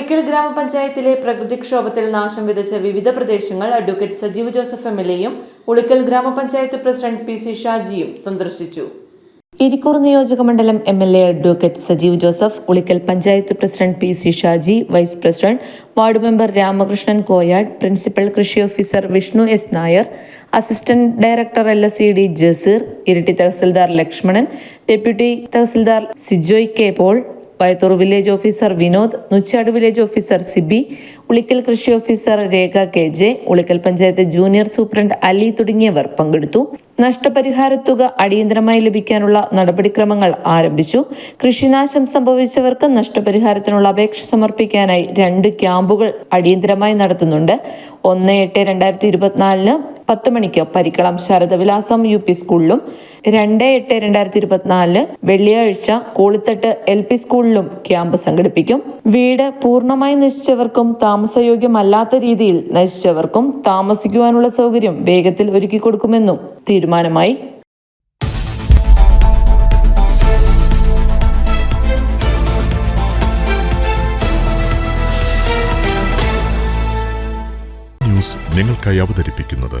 ഉളിക്കൽ ഗ്രാമപഞ്ചായത്തിലെ പ്രകൃതിക്ഷോഭത്തിൽ നാശം വിതച്ച വിവിധ പ്രദേശങ്ങൾ advocate Sajeev Joseph M L എയും ഉളിക്കൽ ഗ്രാമപഞ്ചായത്ത് പ്രസിഡന്റ് പി സി ഷാജിയും സന്ദർശിച്ചു. ഇരിക്കൂർ നിയോജക മണ്ഡലം M L A advocate Sajeev Joseph Ulikkal panchayat president P C Shaji vice president ward member Ramakrishnan Koyad principal കൃഷി officer Vishnu S Nair assistant director L S E D Jaseer Iritty tahsildar Lakshmanan deputy tahsildar Sijoy K Paul Vayathur village officer Vinod Nuchad village officer Sibi Ulikkal കൃഷി officer Rekha K J Ulikkal panchayat junior superintendent Ali തുടങ്ങിയവർ പങ്കെടുത്തു. നഷ്ടപരിഹാര തുക അടിയന്തരമായി ലഭിക്കാനുള്ള നടപടിക്രമങ്ങൾ ആരംഭിച്ചു. കൃഷിനാശം സംഭവിച്ചവർക്ക് നഷ്ടപരിഹാരത്തിനുള്ള അപേക്ഷ സമർപ്പിക്കാനായി രണ്ട് ക്യാമ്പുകൾ അടിയന്തരമായി നടത്തുന്നുണ്ട്. ഒന്ന് എട്ട് രണ്ടായിരത്തി ഇരുപത്തിനാലിന് പത്ത് മണിക്ക് പരിക്കളം ശാരദവിലാസം യു പി സ്കൂളിലും രണ്ട് എട്ട് രണ്ടായിരത്തി ഇരുപത്തിനാലിന് വെള്ളിയാഴ്ച കോളിത്തട്ട് എൽ പി സ്കൂളിലും ക്യാമ്പ് സംഘടിപ്പിക്കും. വീട് പൂർണമായി നശിച്ചവർക്കും താമസയോഗ്യമല്ലാത്ത രീതിയിൽ നശിച്ചവർക്കും താമസിക്കുവാനുള്ള സൗകര്യം വേഗത്തിൽ ഒരുക്കി കൊടുക്കുമെന്നും തീരുമാനമായി. ന്യൂസ് നിങ്ങൾക്കായി അവതരിപ്പിക്കുന്നത്